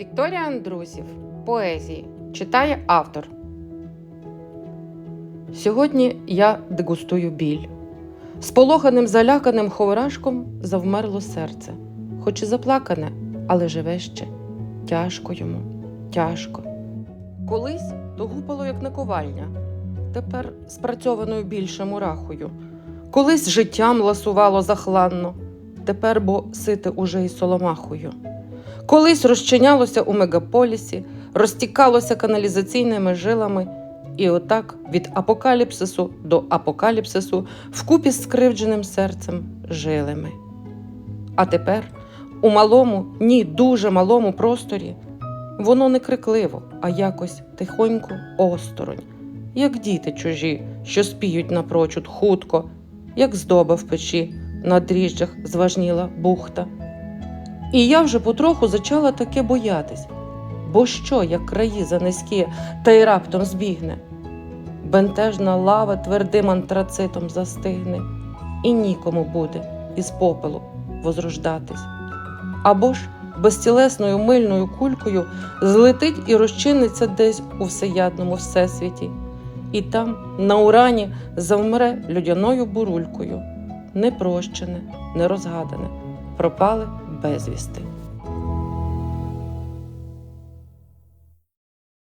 Вікторія Андрусів. Поезії. Читає автор. Сьогодні я дегустую біль. Сполоханим заляканим ховорашком завмерло серце, хоч і заплакане, але живе ще. Тяжко йому, тяжко. Колись то гупало, як наковальня, тепер спрацьованою більше мурахою. Колись життям ласувало захланно, тепер бо сите уже й соломахою. Колись розчинялося у мегаполісі, розтікалося каналізаційними жилами, і отак від апокаліпсису до апокаліпсису вкупі з скривдженим серцем жили. А тепер у малому, ні, дуже малому просторі воно не крикливо, а якось тихонько осторонь, як діти чужі, що спіють напрочуд хутко, як здоба в печі, на дріжджах зважніла бухта. І я вже потроху зачала таке боятись. Бо що, як краї занизькі, та й раптом збігне? Бентежна лава твердим антрацитом застигне, і нікому буде із попелу возрождатись. Або ж безтілесною мильною кулькою злетить і розчиниться десь у всеядному всесвіті, і там, на урані, завмре людяною бурулькою, непрощене, нерозгадане, пропали безвісти.